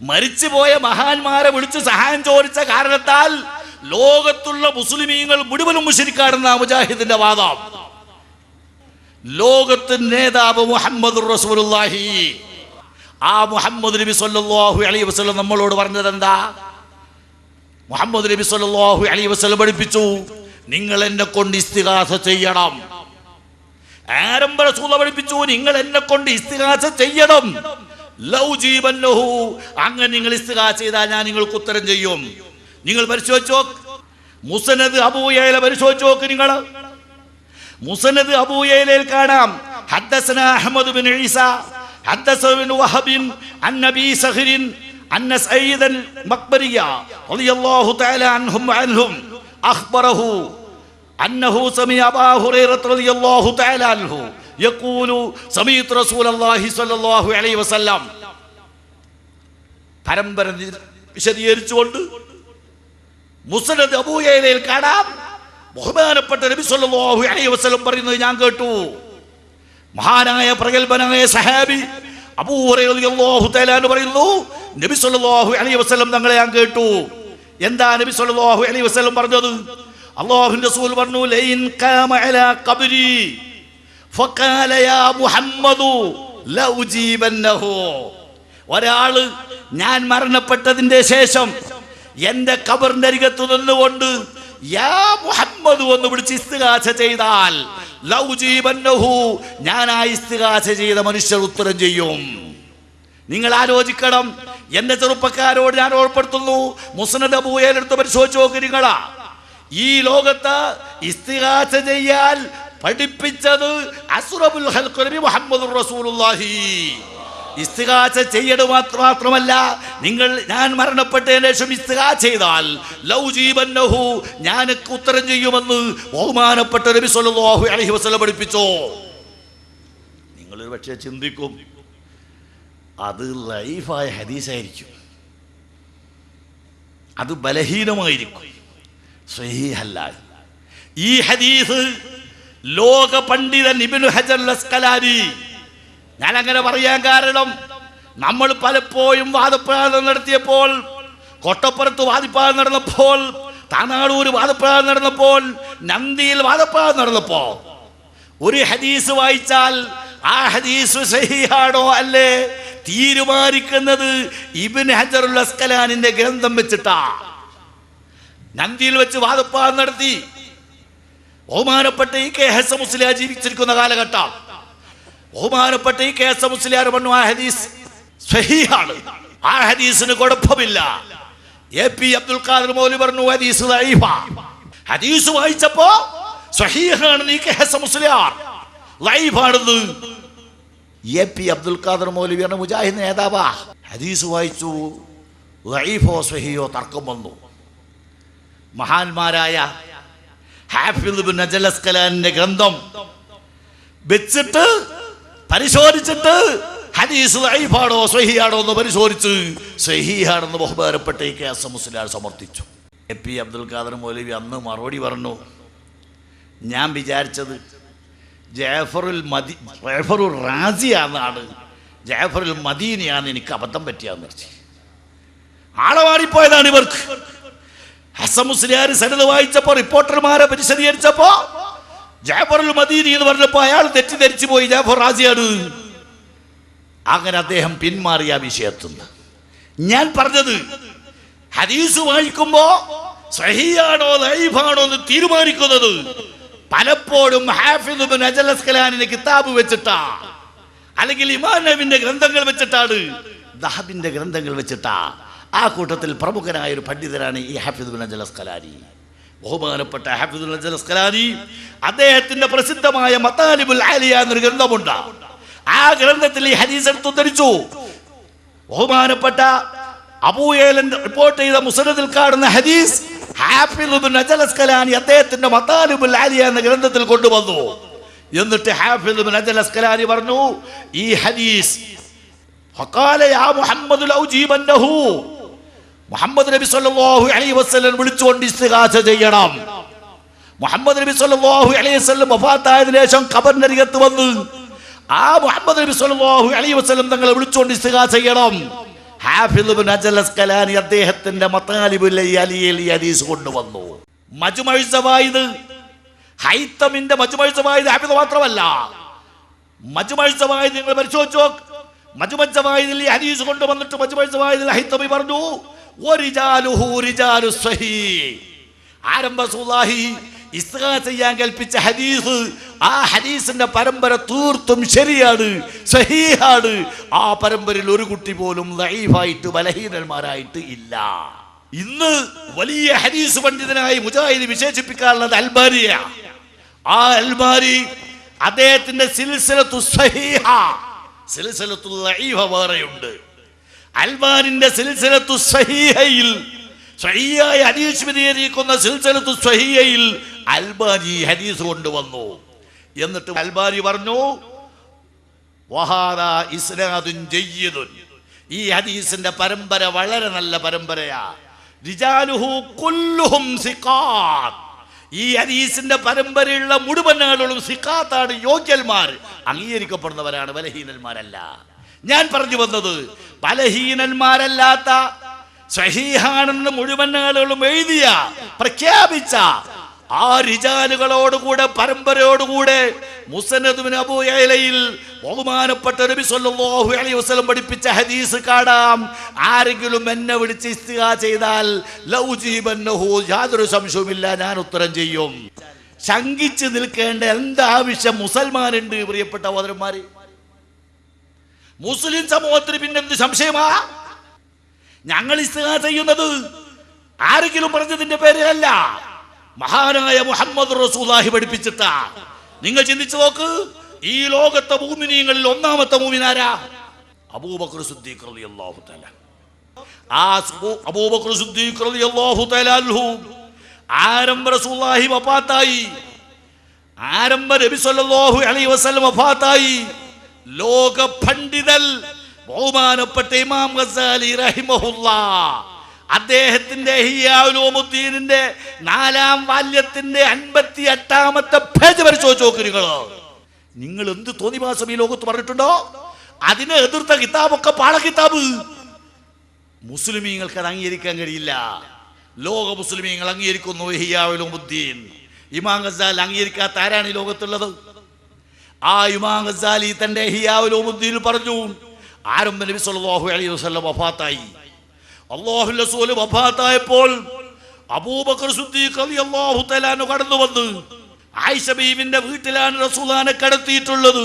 മരിച്ചുപോയ മഹാന്മാരെ വിളിച്ച് സഹായം ചോദിച്ച കാരണത്താൽ ലോകത്തുള്ള മുസ്ലിമീങ്ങൾ മുഴുവനും മുഷിരിക്കാടുന്ന മുജാഹിദിന്റെ വാദം. ലോകത്തിന്റെ നേതാവ് മുഹമ്മദ് റസൂലുള്ളാഹി. ആ മുഹമ്മദ് നബി സല്ലല്ലാഹു അലൈഹി വസല്ലം നമ്മളോട് പറഞ്ഞത് എന്താ? മുഹമ്മദ് നബി സല്ലല്ലാഹു അലൈഹി വസല്ലം പഠിപ്പിച്ചു നിങ്ങൾ എന്നെ കൊണ്ട് ഇസ്തിഗാസ ചെയ്യണം. ആരംഭ റസൂല പഠിപ്പിച്ചു നിങ്ങൾ എന്നെ കൊണ്ട് ഇസ്തിഗാസ ചെയ്യണം. ലൗ ജീവന്നഹു. അങ്ങനെ നിങ്ങൾ ഇസ്തിഗാസ ചെയ്താൽ ഞാൻ നിങ്ങൾക്ക് ഉത്തരം ചെയ്യും. നിങ്ങൾ പരിശോധിച്ചോ മുസനദ് അബൂയയിലെ പരിശോധിച്ചു നോക്ക് നിങ്ങൾ. മുസനദ് അബൂയേലയിൽ കാണാം. ഹദ്ദസന അഹമ്മദ് ബിൻ ഈസ ഹദ്ദസ ബിൻ വഹബിൻ അൻ നബി സഹരിൻ അന്ന സയ്യിദൻ മക്ബരിയ റളിയല്ലാഹു തആല അൻഹും അൻഹും. അഖ്ബറഹു. അന്നഹു സമിയ അബൂ ഹുറൈറ റളിയല്ലാഹു തആല അൻഹു. പരമ്പര വിശദീകരിച്ചുകൊണ്ട് മുസനദ് അബൂയയിൽ കാണാം. ബഹുമാനപ്പെട്ട നബി സല്ലല്ലാഹു അലൈഹി വസല്ലം പറയുന്നത് ഞാൻ കേട്ടു. മഹാനായ പ്രഗത്ഭനായ സഹാബി അബൂ റളിയല്ലാഹു തആല പറയുന്നു നബി സല്ലല്ലാഹു അലൈഹി വസല്ലം തങ്ങളെ ഞാൻ കേട്ടു. എന്താ നബി സല്ലല്ലാഹു അലൈഹി വസല്ലം പറഞ്ഞത്? അള്ളാഹുവിന്റെ റസൂൽ പറഞ്ഞു ലൈൻ ഖാമ അലാ ഖബ്രി ഫഖാല യാ മുഹമ്മദു ലൗജീബന്നഹു ഒരാൾ ഞാൻ മരണപ്പെട്ടതിന്റെ ശേഷം എന്റെ കബറിന്റെ അരികത്ത് നിന്നുകൊണ്ട് യാ മുഹമ്മദ് എന്ന് വിളിച്ച് ഇസ്തിഹാസ ചെയ്താൽ ലൗജീബന്നഹു ഞാൻ ആ ഇസ്തിഹാസ ചെയ്ത മനുഷ്യർ ഉത്തരം ചെയ്യും. നിങ്ങൾ ആലോചിക്കണം എന്റെ ചെറുപ്പക്കാരോട് ഞാൻ ഓർപ്പെടുത്തുന്നു മുസ്നദ് അബൂയെടുത്ത് പരിശോധിച്ച് നോക്കി നിങ്ങളാ. ഈ ലോകത്ത് ഇസ്തിഹാസ ചെയ്യാൻ പഠിപ്പിച്ചത് അസുറബുൽ മുഹമ്മദ് റസൂലുള്ളാഹി. ഇസ്തികാച്ച ചെയ്യട് മാത്ര- മാത്രമല്ല നിങ്ങൾ ഞാൻ മരണപ്പെട്ടതിന് ശേഷം ഇസ്തികാ ചെയ്താൽ ലൗ ജീവന്നഹു ഞാനൊക്കെ ഉത്തരം ചെയ്യുമെന്ന് ബഹുമാനപ്പെട്ട നബി സല്ലല്ലാഹു അലൈഹി വസല്ലം പഠിപ്പിച്ചോ? നിങ്ങൾ പക്ഷേ ചിന്തിക്കും അത് ലൈഫായ ഹദീസായിരിക്കും. അത് ബലഹീനമായിരിക്കും. ഈ ഹദീസ് ലോക പണ്ഡിതൻ ഇബ്നു ഹജർ അസ്കലാനി ഞാൻ അങ്ങനെ പറയാൻ കാരണം നമ്മൾ പലപ്പോഴും വാദപ്രയാണം നടത്തിയപ്പോൾ കൊട്ടപ്പുറത്ത് വാദിപ്പാട് നടന്നപ്പോൾ താനാളൂർ വാദപ്രയാണം നടന്നപ്പോൾ നന്ദിയിൽ വാദപ്രയാണം നടന്നപ്പോ ഒരു ഹദീസ് വായിച്ചാൽ ആ ഹദീസ് സഹിയാണോ അല്ലേ? തീരുമാനിക്കുന്നത് ഇബിൻ ഹജറുൽ അസ്കലാനിന്റെ ഗ്രന്ഥം വെച്ചിട്ടാ. നന്ദിയിൽ വെച്ച് വാദപ്രയാണം നടത്തി ബഹുമാനപ്പെട്ട ഈ കെ ഹസ മുസ്ലിയാർ ജീവിച്ചിരിക്കുന്ന കാലഘട്ടം. ബഹുമാനപ്പെട്ട ഈ കെ എസ് മുസ്ലിയാർ പറഞ്ഞു ആ ഹദീസ് സഹിയാണ് ആ ഹദീസിന് കുഴപ്പമില്ല. എ പി അബ്ദുൽ ഖാദർ മോലി പറഞ്ഞു ഹദീസ് ഹദീസ് വായിച്ചപ്പോ സഹീഹാണ് ഈ കെ എസ് മുസ്ലിയാർ. ലൈഫാണിത് എ പി അബ്ദുൽ ഖാദർ മൗലവിയാണ് മുജാഹിദ് നേതാവാ. ഹദീസ് വായിച്ചു. ലൈഫോ സഹിയോ തർക്കം വന്നു. മഹാന്മാരായ ഹാഫിദ് ഗ്രന്ഥം വെച്ചിട്ട് പരിശോധിച്ചിട്ട് ഹദീസ് ലൈഫാണോ സ്വഹിയാണോ എന്ന് പരിശോധിച്ച് സ്വഹിയാണെന്ന് ബഹുമാനപ്പെട്ട ഈ മുസ്ലിയാർ സമർത്ഥിച്ചു. എ പി അബ്ദുൽ ഖാദർ മൗലവി അന്ന് മറുപടി പറഞ്ഞു. ഞാൻ വിചാരിച്ചത് ജാഫറുൽ മദി ജാഫറുൽ റാസിയാന്നാണ്. ജാഫറുൽ മദീനിയാന്ന് എനിക്ക് അബദ്ധം പറ്റിയാന്ന് ആളെ മാറിപ്പോയതാണ് ഇവർക്ക്. ഹസൻ മുസ്ലിയാർ സനത് വായിച്ചപ്പോ റിപ്പോർട്ടർമാരെ വിശദീകരിച്ചപ്പോ ജാഫറുൽ മദീനി എന്ന് പറഞ്ഞപ്പോ അയാൾ തെറ്റിദ്ധരിച്ചു പോയി. ജാഫർ റാസിയാണ്. അങ്ങനെ അദ്ദേഹം പിന്മാറിയ ആ വിഷയത്തിൽ ഞാൻ പറഞ്ഞത് ഹദീസ് വായിക്കുമ്പോ സഹിയാണോ ലൈഫാണോ എന്ന് തീരുമാനിക്കുന്നത്. പലപ്പോഴും ഹാഫിദുബിൻ അജൽ അസ്കലാനിന്റെ കിതാബ് വെച്ചിട്ടാ അല്ലെങ്കിൽ ഇമാൻ നബിന്റെ ഗ്രന്ഥങ്ങൾ വെച്ചിട്ടാണ് ദഹബിന്റെ ഗ്രന്ഥങ്ങൾ വെച്ചിട്ടാ. ആ കൂട്ടത്തിൽ പ്രമുഖനായ ഒരു പണ്ഡിതനാണ് ഈ ഹാഫിദ് ബിൻ ബഹുമാനപ്പെട്ട ഹാഫിദ് ബിൻ അജൽ അസ്കലാനി. അദ്ദേഹത്തിന്റെ പ്രസിദ്ധമായ മതാലിബുൽ ആലിയ എന്നൊരു ഗ്രന്ഥമുണ്ട്. ആ ഗ്രന്ഥത്തിൽ ഈ ഹദീസ് എടുത്തു ധരിച്ചു ബഹുമാനപ്പെട്ട അബൂയേലൻ റിപ്പോർട്ട് ചെയ്ത മുസനദിൽ കാണുന്ന ഹദീസ് ഹാഫിദ് ബിൻ അജൽ അസ്കലാനി അദ്ദേഹത്തിന്റെ മത്താലിബുൽ ആലിയ എന്ന ഗ്രന്ഥത്തിൽ കൊണ്ടുവന്നു. എന്നിട്ട് ഹാഫിദ് ബിൻ അജൽ അസ്കലാനി പറഞ്ഞു ഈ ഹദീസ് ഫഖാല യാ മുഹമ്മദ് ലൗ ജീവന്നഹു മുഹമ്മദ് നബി സല്ലല്ലാഹു അലൈഹി വസല്ലം വിളിച്ചുകൊണ്ട് ഇസ്തിഗാസ ചെയ്യണം. മുഹമ്മദ് നബി സല്ലല്ലാഹു അലൈഹി വസല്ലം വഫാത്തായതിനു ശേഷം ഖബറിനരികത്ത് വന്ന് ആ മുഹമ്മദ് നബി സല്ലല്ലാഹു അലൈഹി വസല്ലം തങ്ങളെ വിളിച്ചുകൊണ്ട് ഇസ്തിഗാസ ചെയ്യണം. അദ്ദേഹത്തിന്റെ ഹദീസ് കൊണ്ടുവന്നു. മജ്മുഅ് സവായിദ് ഹൈത്തമിന്റെ മജ്മുഅ് സവായിദ് ഹാഫിദ് മാത്രമല്ല. മജ്മുഅ് സവായിദ് നിങ്ങൾ പരിശോധിച്ചോ ഈ ഹദീസ് കൊണ്ടുവന്നിട്ട് മജ്മുഅ് സവായിദിൽ ഹൈത്തമി പറഞ്ഞു ചെയ്യാൻ കൽപ്പിച്ച ഹദീസ് ആ ഹദീസിന്റെ പരമ്പര തീർത്തും ശരിയാണ് സഹീഹാണ് ആ പരമ്പരയിൽ ഒരു കുട്ടി പോലും ലൈഫായിട്ട് ബലഹീനന്മാരായിട്ട് ഇല്ല. ഇന്ന് വലിയ ഹദീസ് പണ്ഡിതനായി മുജാഹിദ് വിശേഷിപ്പിക്കാറുള്ളത് അൽബാരിയ ആ അൽബാരി അദ്ദേഹത്തിന്റെ സിൽസിലത്തു സഹീഹ സിൽസിലത്തു ലൈഫ വേറെയുണ്ട്. അൽബാനിന്റെ സിൽസിലത്തു സഹിഹയിൽ സഹിയായ ഹദീസ് വിധികരിക്കുന്ന സിൽസിലത്തു സഹിയയിൽ അൽബാനി ഹദീസ് കൊണ്ടുവന്നു. എന്നിട്ട് അൽബാനി പറഞ്ഞു വഹാദാ ഇസ്നാദുൻ ജയ്യിദുൻ. ഈ ഹദീസിന്റെ പരമ്പര വളരെ നല്ല പരമ്പരയാ. റിജാലുഹു കുല്ലുഹും സിഖാത്ത് ഈ ഹദീസിന്റെ പരമ്പരയുള്ള മുഴുവൻ ആളുകളും സിഖാത്താണ് യോഗ്യന്മാർ. അംഗീകരിക്കപ്പെടുന്നവരാണ് ബലഹീനന്മാരല്ല. ഞാൻ പറഞ്ഞു വന്നത് ബലഹീനന്മാരല്ലാത്ത സഹീഹാണെന്ന് മുഴുവൻ ആളുകളും എഴുതിയ പ്രഖ്യാപിച്ച ആ റിജാലുകളോടുകൂടെ പരമ്പരയോടുകൂടെ മുസനദുബിന് അബൂയലയിൽ ബഹുമാനപ്പെട്ട നബി സല്ലല്ലാഹു അലൈഹി വസല്ലം പഠിപ്പിച്ച ഹദീസ് കാണാം. ആരെങ്കിലും എന്നെ വിളിച്ച് ഇസ്തിഹാ ചെയ്താൽ ലൗജീബന്നഹു യാതൊരു സംശയവുമില്ല ഞാൻ ഉത്തരം ചെയ്യും. ശങ്കിച്ച് നിൽക്കേണ്ട എന്താവശ്യം മുസൽമാനുണ്ട് പ്രിയപ്പെട്ട സഹോദരന്മാര്? മുസ്ലിം സമൂഹത്തിന് പിന്നെന്ത് സംശയമാ? ഞങ്ങൾ ഇസ്ലാ ചെയ്യുന്നത് ആരെങ്കിലും പറഞ്ഞതിന്റെ പേരിലല്ല മഹാനായ മുഹമ്മദ് റസൂലാഹി പഠിപ്പിച്ചിട്ടാ. നിങ്ങൾ ചിന്തിച്ചു നോക്ക് ഈ ലോകത്തെ ഭൂമിനീങ്ങളിൽ ഒന്നാമത്തെ ഭൂമിനാരാ അബൂബക്കർ സിദ്ദീഖ് റളിയല്ലാഹു തആല. ആ അബൂബക്കർ സിദ്ദീഖ് റളിയല്ലാഹു തആല അൻഹു ആരംഭ റസൂലുള്ളാഹി വഫാത്തായി. ആരംഭ നബി സല്ലല്ലാഹു അലൈഹി വസല്ലം വഫാത്തായി. ലോക പണ്ഡിതൽ ബഹുമാനപ്പെട്ട ഇമാം ഗസാലി റഹിമഹുല്ല. അദ്ദേഹത്തിന്റെ ഹിയാലുദ്ദീനിന്റെ നാലാം വാല്യത്തിന്റെ അൻപത്തി എട്ടാമത്തെ പേജ് പരിശോധിച്ച് നോക്ക് നിങ്ങൾ നിങ്ങൾ എന്ത് തോന്നിവാസം ഈ ലോകത്ത് പറഞ്ഞിട്ടുണ്ടോ? അതിനെ എതിർത്ത കിതാബൊക്കെ പാള കിതാബ്. മുസ്ലിമീങ്ങൾക്ക് അത് അംഗീകരിക്കാൻ കഴിയില്ല. ലോക മുസ്ലിമീങ്ങൾ അംഗീകരിക്കുന്നു ഹിയാവുദ്ദീൻ ഇമാം ഗസാൽ അംഗീകരിക്കാത്ത ആരാണ് ഈ ലോകത്തുള്ളത്? ആ ഇമാം ഗസാലി തന്റെ ഹിയാവുദ്ദീൻ പറഞ്ഞു ആരംഭ നബി സല്ലല്ലാഹു അലൈഹി വസല്ലം വഫാത്തായി. അല്ലാഹു റസൂൽ വഫാത്തായപ്പോൾ അബൂബക്കർ സിദ്ദീഖ് റളിയല്ലാഹു തആല കടന്നു വന്നു ആയിഷ ബീവിന്റെ വീട്ടിലാണ് റസൂലാനെ കടത്തിയിട്ടുള്ളത്.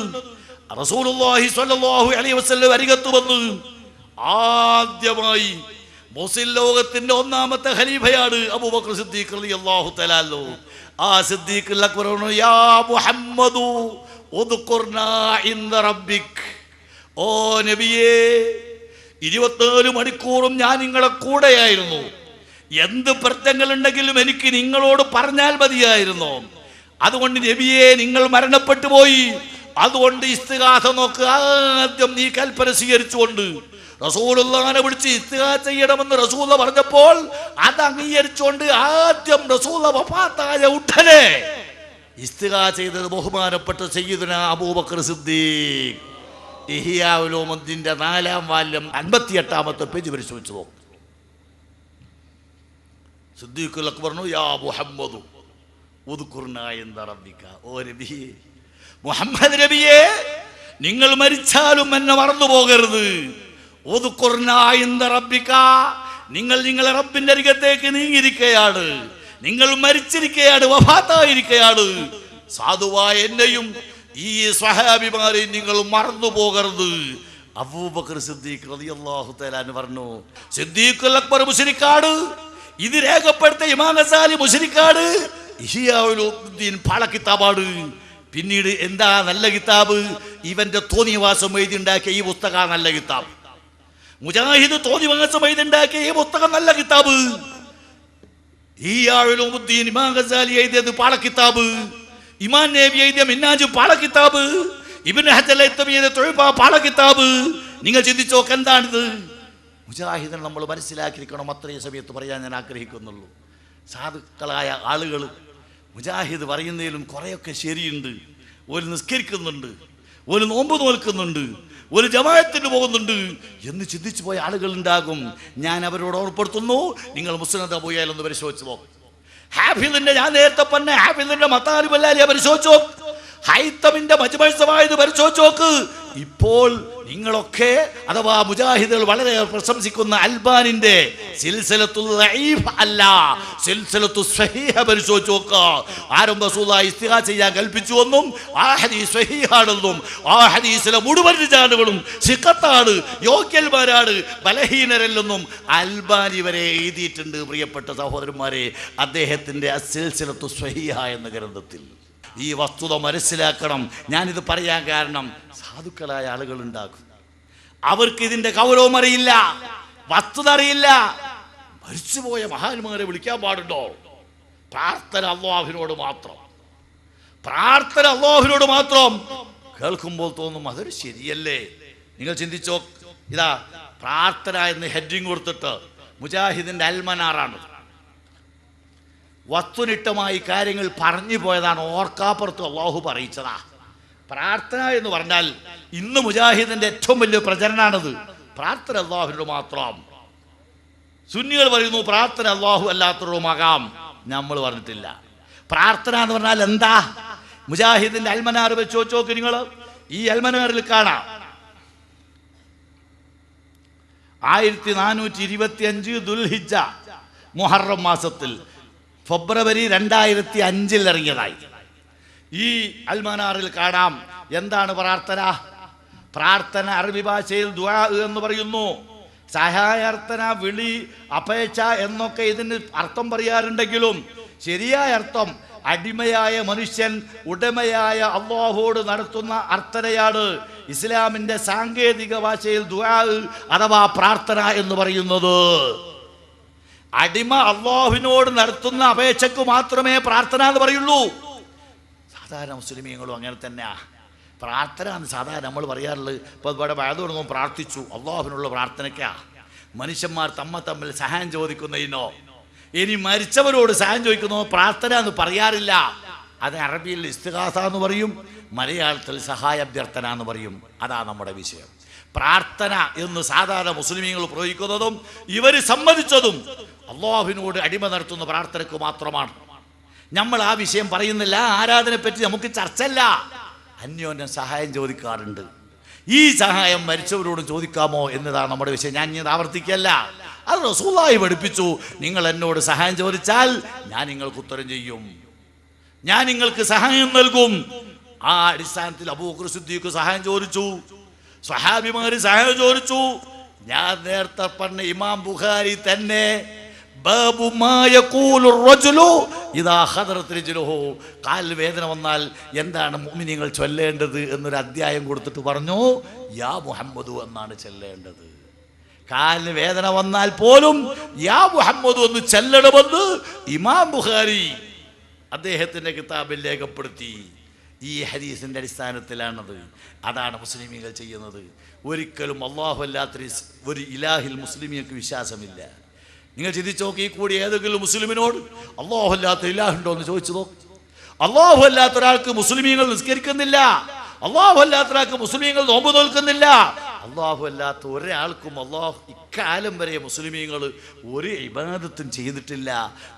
റസൂലുള്ളാഹി സല്ലല്ലാഹു അലൈഹി വസല്ലം അരികത്ത് വന്ന് ആദ്യമായി മുസ്ലിം ലോകത്തിന്റെ ഒന്നാമത്തെ ഖലീഫയാണ് അബൂബക്കർ സിദ്ദീഖ് റളിയല്ലാഹു തആല ആ സിദ്ദീഖ് അക്ബർ യാ മുഹമ്മദു ഓ നബിയേ ഇരുപത്തിനാല് മണിക്കൂറും ഞാൻ നിങ്ങളെ കൂടെയായിരുന്നു. എന്ത് പ്രശ്നങ്ങളുണ്ടെങ്കിലും എനിക്ക് നിങ്ങളോട് പറഞ്ഞാൽ മതിയായിരുന്നു. അതുകൊണ്ട് നബിയെ നിങ്ങൾ മരണപ്പെട്ടു പോയി. അതുകൊണ്ട് ഇസ്തിഹാസ നോക്ക്. ആദ്യം നീ കൽപ്പന സ്വീകരിച്ചുകൊണ്ട് റസൂലുള്ളാനെ വിളിച്ച് ഇസ്തിഹാ ചെയ്യണമെന്ന് റസൂല പറഞ്ഞപ്പോൾ അത് അംഗീകരിച്ചുകൊണ്ട് ആദ്യം റസൂല വഫാത്തായ ഉടനെ ഇസ്തിഹാ ചെയ്തത് ബഹുമാനപ്പെട്ട സയ്യിദുന അബൂബക്കർ സിദ്ദീഖ്. ഇഹിയാവുലോമത്തിന്റെ നാലാം വാല്യം അൻപത്തി എട്ടാമത്തെ പേജ് പരിശോധിച്ചു നോക്കും. സിദ്ദീഖുൽ അക്ബറിനു യാ മുഹമ്മദു ഓ മുഹമ്മദ് നബിയെ നിങ്ങൾ മരിച്ചാലും എന്നെ മറന്നു പോകരുത്. റബ്ബിക്ക നിങ്ങൾ നിങ്ങളെ റബ്ബിന്റെ അരികത്തേക്ക് നീങ്ങിയിരിക്കുകയാണ് നിങ്ങൾ മരിച്ചിരിക്കുകയാണ് വഫാത്തായിരിക്കയാണ്. സാധുവായ എന്നെയും ഈ സഹാഭിമാരെയും നിങ്ങൾ മറന്നു പോകരുത്. അബൂബക്കർ സിദ്ദീഖ് റളിയല്ലാഹു തആല പറഞ്ഞു സിദ്ദീഖുൽ അക്ബർ മുശ്രിക്കാട് ഇത് രേഖപ്പെടുത്തിയ ഇമാം ഗസാലി മുശ്രിക്കാട് ഇഹിയാവുദ്ദീൻ പാള കിതാബാണ്. പിന്നീട് എന്താ നല്ല കിതാബ്? ഇവന്റെ തോന്നിവാസം എഴുതിണ്ടാക്കിയ ഈ പുസ്തക നല്ല കിതാബ്. മുജാഹിദ് തോന്നിവാസം എഴുതിണ്ടാക്കിയ ഈ പുസ്തകം നല്ല കിതാബ്. ഈ ഇമാം ഇമാൻ മിന്നാജ് നിങ്ങൾ ചിന്തിച്ചോ എന്താണിത്? മുജാഹിദിനെ നമ്മൾ മനസ്സിലാക്കിയിരിക്കണം അത്രയും സമയത്ത് പറയാൻ ഞാൻ ആഗ്രഹിക്കുന്നുള്ളൂ. സാധുക്കളായ ആളുകൾ മുജാഹിദ് പറയുന്നതിലും കുറേയൊക്കെ ശരിയുണ്ട്. ഒരു നിസ്കരിക്കുന്നുണ്ട്. ഒരു നോമ്പ് നോൽക്കുന്നുണ്ട് ഒരു ജമായത്തിന് പോകുന്നുണ്ട് എന്ന് ചിന്തിച്ചു പോയ ആളുകൾ ഉണ്ടാകും. ഞാൻ അവരോട് ഓർപ്പെടുത്തുന്നു നിങ്ങൾ മുസ്ലിം പോയാലൊന്ന് പരിശോധിച്ചു പോകും ഹാഫിദിന്റെ ഞാൻ നേരത്തെ പറഞ്ഞ ഹാഫിലിന്റെ മത്താരിമല്ലാലിയെ പരിശോധിച്ചു നോക്ക്. ഹൈത്തമിന്റെ മജുമത്സവായത് പരിശോധിച്ചു നോക്ക്. ഇപ്പോൾ നിങ്ങളൊക്കെ അഥവാ മുജാഹിദുകൾ വളരെ പ്രശംസിക്കുന്ന അൽബാനിന്റെ അല്ല പരിശോധിച്ച് നോക്കുക ആരംഭ റസൂല ഇസ്തിഹാ ചെയ്യാൻ കൽപ്പിച്ചു എന്നും ആ ഹദീസ് സ്വഹീഹാണെന്നും ആ ഹദീസിലെ മുഴുവൻ രിജാലുകളും സിഖത്താണ് യോഗ്യന്മാരാണ് ബലഹീനരല്ലെന്നും അൽബാനി വരെ എഴുതിയിട്ടുണ്ട് പ്രിയപ്പെട്ട സഹോദരന്മാരെ. അദ്ദേഹത്തിന്റെ അസിൽസിലത്തു സ്വഹീഹ എന്ന ഗ്രന്ഥത്തിൽ. ഈ വസ്തുത മനസ്സിലാക്കണം. ഞാനിത് പറയാൻ കാരണം സാധുക്കളായ ആളുകൾ ഉണ്ടാകും അവർക്ക് ഇതിന്റെ ഗൗരവം അറിയില്ല. വസ്തുത അറിയില്ല. മരിച്ചുപോയ മഹാന്മാരെ വിളിക്കാൻ പാടുണ്ടോ? പ്രാർത്ഥന അള്ളാഹുവിനോട് മാത്രം. പ്രാർത്ഥന അള്ളാഹുവിനോട് മാത്രം. കേൾക്കുമ്പോൾ തോന്നും അതൊരു ശരിയല്ലേ? നിങ്ങൾ ചിന്തിച്ചോ? ഇതാ പ്രാർത്ഥന എന്ന് ഹെഡിങ് കൊടുത്തിട്ട് മുജാഹിദിന്റെ അൽമനാറാണ്. വസ്തുനിഷ്ഠമായി കാര്യങ്ങൾ പറഞ്ഞു പോയതാണ് ഓർക്കാപ്പുറത്ത് അള്ളാഹു പറയിച്ചതാ. പ്രാർത്ഥന എന്ന് പറഞ്ഞാൽ ഇന്ന് മുജാഹിദിന്റെ ഏറ്റവും വലിയ പ്രചരണമാണത് പ്രാർത്ഥന അള്ളാഹുവിനോട് മാത്രം. സുന്നികൾ പറയുന്നു പ്രാർത്ഥന അള്ളാഹു അല്ലാത്തവരുമാകാം. നമ്മൾ പറഞ്ഞിട്ടില്ല. പ്രാർത്ഥന എന്ന് പറഞ്ഞാൽ എന്താ? മുജാഹിദിന്റെ അൽമനാർ വെച്ച് നോക്ക് നിങ്ങൾ. ഈ അൽമനാറിൽ കാണാം. ആയിരത്തി നാനൂറ്റി ഇരുപത്തി അഞ്ച് ദുൽഹിജ മുഹറം മാസത്തിൽ ഫെബ്രുവരി രണ്ടായിരത്തി അഞ്ചിൽ ഇറങ്ങിയതായി. ഈ അൽമനാറിൽ കാണാം. എന്താണ് പ്രാർത്ഥന? പ്രാർത്ഥന അറബി ഭാഷയിൽ ദുആ എന്ന് പറയുന്നു. സഹായാർത്ഥന വിളി അപേക്ഷ എന്നൊക്കെ ഇതിന് അർത്ഥം പറയാറുണ്ടെങ്കിലും ശരിയായ അർത്ഥം അടിമയായ മനുഷ്യൻ ഉടമയായ അള്ളാഹോട് നടത്തുന്ന അർത്ഥനയാണ് ഇസ്ലാമിന്റെ സാങ്കേതിക ഭാഷയിൽ ദുആ അഥവാ പ്രാർത്ഥന എന്ന് പറയുന്നത്. അടിമ അള്ളാഹുവിനോട് നടത്തുന്ന അപേക്ഷക്ക് മാത്രമേ പ്രാർത്ഥന എന്ന് പറയുള്ളൂ. സാധാരണ മുസ്ലിമീങ്ങളും അങ്ങനെ തന്നെയാ. പ്രാർത്ഥന എന്ന് സാധാരണ നമ്മൾ പറയാറുള്ളത് ഇപ്പോൾ ഇവിടെ വയത് തുടങ്ങുമ്പോൾ പ്രാർത്ഥിച്ചു. അള്ളാഹുവിനുള്ള പ്രാർത്ഥനയ്ക്കാ. മനുഷ്യന്മാർ തമ്മ തമ്മിൽ സഹായം ചോദിക്കുന്നതിനോ ഇനി മരിച്ചവരോട് സഹായം ചോദിക്കുന്നോ പ്രാർത്ഥന എന്ന് പറയാറില്ല. അത് അറബിയിൽ ഇസ്തിഹാസ എന്ന് പറയും മലയാളത്തിൽ സഹായ അഭ്യർത്ഥന എന്ന് പറയും. അതാ നമ്മുടെ വിഷയം. പ്രാർത്ഥന എന്ന് സാധാരണ മുസ്ലിമീങ്ങൾ പ്രയോഗിക്കുന്നതും ഇവർ സമ്മതിച്ചതും അള്ളാഹുവിനോട് അടിമ നടത്തുന്ന പ്രാർത്ഥനക്ക് മാത്രമാണ്. നമ്മൾ ആ വിഷയം പറയുന്നില്ല ആരാധനയെ പറ്റി നമുക്ക് ചർച്ചല്ല അന്യോന്യം സഹായം ചോദിക്കാറുണ്ട്. ഈ സഹായം മരിച്ചവരോട് ചോദിക്കാമോ എന്നതാണ് നമ്മുടെ വിഷയം. ഞാൻ ഇനി ആവർത്തിക്കല്ല അത് റസൂലായി പഠിപ്പിച്ചു. നിങ്ങൾ എന്നോട് സഹായം ചോദിച്ചാൽ ഞാൻ നിങ്ങൾക്ക് ഉത്തരം ചെയ്യും. ഞാൻ നിങ്ങൾക്ക് സഹായം നൽകും. ആ അടിസ്ഥാനത്തിൽ അബൂക്കർ സിദ്ദീഖ് സഹായം ചോദിച്ചു. സഹാബിമാര് സഹായം ചോദിച്ചു. ഞാൻ നേരത്തെ പറഞ്ഞ ഇമാം ബുഖാരി തന്നെ കാലിൽ വേദന വന്നാൽ എന്താണ് മുഅ്മിനീങ്ങൾ ചൊല്ലേണ്ടത് എന്നൊരു അധ്യായം കൊടുത്തിട്ട് പറഞ്ഞു യാ മുഹമ്മദു എന്നാണ് ചൊല്ലേണ്ടത്. കാലിന് വേദന വന്നാൽ പോലും യാ മുഹമ്മദ് ഒന്ന് ചെല്ലണമെന്ന് ഇമാം ബുഖാരി അദ്ദേഹത്തിന്റെ കിതാബിൽ രേഖപ്പെടുത്തി. ഈ ഹദീസിന്റെ അടിസ്ഥാനത്തിലാണത്. അതാണ് മുസ്ലിമീങ്ങൾ ചെയ്യുന്നത്. ഒരിക്കലും അള്ളാഹു അല്ലാത്തൊരു ഒരു ഇലാഹിൽ മുസ്ലിമികൾക്ക് വിശ്വാസമില്ല. നിങ്ങൾ ചിന്തിച്ചു നോക്കി കൂടി ഏതെങ്കിലും മുസ്ലിമിനോട് അള്ളാഹു അല്ലാത്ത ഇലാഹുണ്ടോ എന്ന് ചോദിച്ചു നോക്കി. അള്ളാഹു അല്ലാത്ത ഒരാൾക്ക് മുസ്ലിമീങ്ങൾ നിസ്കരിക്കുന്നില്ല. അള്ളാഹു അല്ലാത്ത ഒരാൾക്ക് മുസ്ലിമീങ്ങൾ നോമ്പ് നോൽക്കുന്നില്ല അള്ളാഹു അല്ലാത്ത ഒരാൾക്കും അള്ളാഹു ഇക്കാലം വരെ മുസ്ലിമീങ്ങൾ ഒരു ഇബാദത്തും ചെയ്തിട്ടില്ല.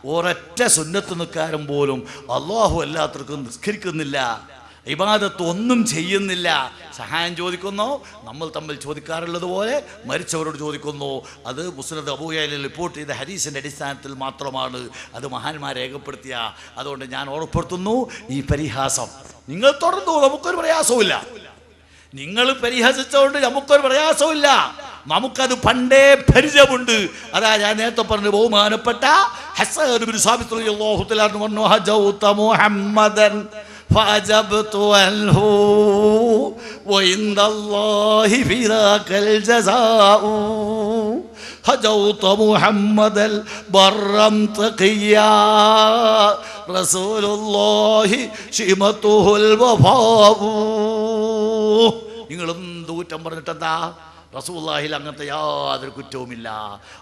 ഒരൊറ്റ സുന്നത്ത് നിൽക്കാരും പോലും അള്ളാഹു അല്ലാത്തവർക്കും നിസ്കരിക്കുന്നില്ല. ഇബാദത്ത് ഒന്നും ചെയ്യുന്നില്ല. സഹായം ചോദിക്കുന്നു നമ്മൾ തമ്മിൽ ചോദിക്കാറുള്ളത് പോലെ മരിച്ചവരോട് ചോദിക്കുന്നു. അത് മുസ്ലിം അബൂയയിൽ റിപ്പോർട്ട് ചെയ്ത ഹരീസിന്റെ അടിസ്ഥാനത്തിൽ മാത്രമാണ്. അത് മഹാന്മാർ രേഖപ്പെടുത്തിയ. അതുകൊണ്ട് ഞാൻ ഓർപ്പെടുത്തുന്നു ഈ പരിഹാസം. നിങ്ങൾ തുടർന്നു നമുക്കൊരു പ്രയാസവുമില്ല. നിങ്ങൾ പരിഹസിച്ചുകൊണ്ട് നമുക്കൊരു പ്രയാസമില്ല നമുക്കത് പണ്ടേ പരിചയമുണ്ട്. അതാ ഞാൻ നേരത്തെ പറഞ്ഞു ബഹുമാനപ്പെട്ട ഹസ്സൻ ബിൻ സാബിത്ത് റളിയല്ലാഹു തആല അൻഹു പറഞ്ഞു ഹജൗത മുഹമ്മദൻ فأجبت عنه وعند الله في ذاك الجزاء هجوت محمدا برا تقيا رسول الله شيمته الوفاء നിങ്ങൾ എന്ത് കുറ്റം പറഞ്ഞിട്ടെന്താ റസൂല്ലാഹിൽ അങ്ങനത്തെ യാതൊരു കുറ്റവുമില്ല.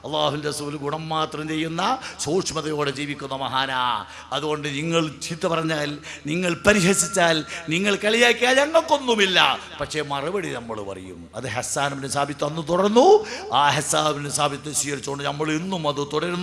അള്ളാഹുൽ റസൂൽ ഗുണം മാത്രം ചെയ്യുന്ന സൂക്ഷ്മതയോടെ ജീവിക്കുന്ന മഹാനാ. അതുകൊണ്ട് നിങ്ങൾ ചീത്ത പറഞ്ഞാൽ നിങ്ങൾ പരിഹസിച്ചാൽ നിങ്ങൾ കളിയാക്കിയാൽ ഞങ്ങൾക്കൊന്നുമില്ല. പക്ഷേ മറുപടി നമ്മൾ പറയും. അത് ഹസാനുബിന് സാബിത്ത് അന്ന് തുടർന്നു. ആ ഹസാബിന് സാബിത്ത് സ്വീകരിച്ചുകൊണ്ട് നമ്മൾ ഇന്നും അത് തുടരുന്നു.